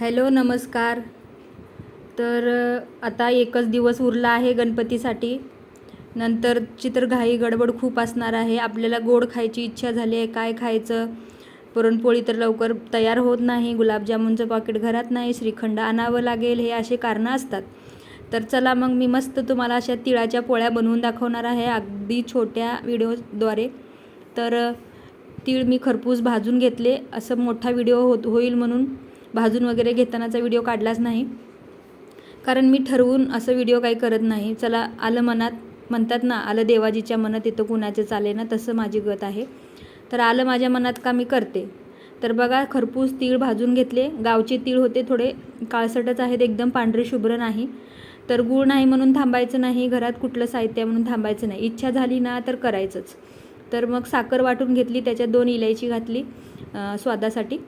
Hello नमस्कार. तर आता एकच दिवस उरला आहे गणपतीसाठी. नंतरची तर घाई गडबड खूप असणार आहे. आपल्याला गोड खायची इच्छा झाली आहे. काय खायचं? पुरणपोळी तर लवकर तयार होत नाही. गुलाबजामुनचं पॉकेट घरात नाही. श्रीखंड आणावं लागेल हे असे कारणं असतात. तर चला मग मी मस्त तुम्हाला अशा तिळाच्या पोळ्या बनवून दाखवणार आहे अगदी छोट्या व्हिडिओद्वारे. तर तीळ मी खरपूस भाजून घेतले. असं मोठा व्हिडिओ होत होईल म्हणून. भाजून वगैरे घेतानाचा व्हिडिओ काढलाच नाही. कारण मी ठरवून असं व्हिडिओ काही करत नाही. चला आलं मनात म्हणतात ना आलं देवाजीच्या मनात येतं कुणाचे चाले ना तसं माझी गत आहे. तर आलं माझ्या मनात का मी करते? तर बघा खरपूस तीळ भाजून घेतले. गावचे तीळ होते थोडे काळसटच आहेत एकदम पांढरे शुभ्र नाही. तर गूळ नाही म्हणून थांबायचं नाही घरात कुठलं साहित्य म्हणून थांबायचं नाही. इच्छा झाली ना तर करायचंच. तर मग साखर वाटून घेतली त्याच्यात दोन इलायची घातली स्वादासाठी.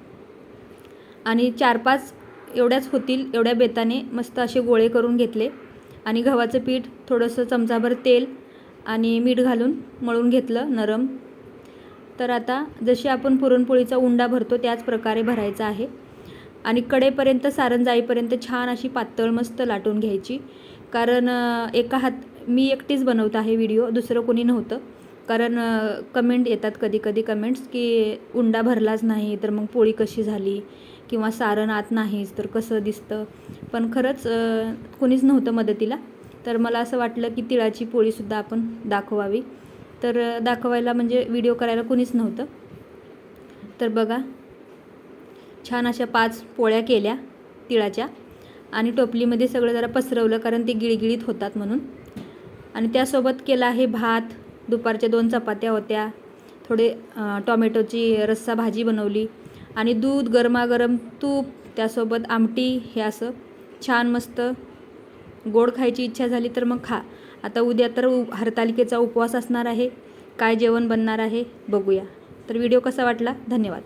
आणि चार पाच एवढ्याच होतील एवढ्या बेताने मस्त असे गोळे करून घेतले. आणि गव्हाचं पीठ थोडंसं चमचाभर तेल आणि मीठ घालून मळून घेतलं नरम. तर आता जशी आपण पुरणपोळीचा उंडा भरतो त्याच प्रकारे भरायचा आहे. आणि कडेपर्यंत सारण जाईपर्यंत छान अशी पातळ मस्त लाटून घ्यायची. कारण एका हात मी एकटीच बनवत आहे व्हिडिओ दुसरं कोणी नव्हतं. कारण कमेंट येतात कधी कधी कमेंट्स की उंडा भरलाच नाही तर मग पोळी कशी झाली? किंवा सारण आत नाहीच तर कसं दिसतं? पण खरंच कोणीच नव्हतं मदतीला. तर मला असं वाटलं की तिळाची पोळीसुद्धा आपण दाखवावी. तर दाखवायला म्हणजे व्हिडिओ करायला कोणीच नव्हतं. तर बघा छान अशा पाच पोळ्या केल्या तिळाच्या. आणि टोपलीमध्ये सगळं जरा पसरवलं कारण ते गिळगिळीत होतात म्हणून. आणि त्यासोबत केला आहे भात. दुपारच्या दोन चपात्या होत्या. थोडे टॉमॅटोची रस्सा भाजी बनवली. आणि दूध गरमागरम तूप त्यासोबत आमटी हे असं छान मस्त गोड खायची इच्छा झाली तर मग खा. आता उद्या तर उ हरतालिकेचा उपवास असणार आहे. काय जेवण बनणार आहे? बघूया. तर व्हिडिओ कसा वाटला? धन्यवाद.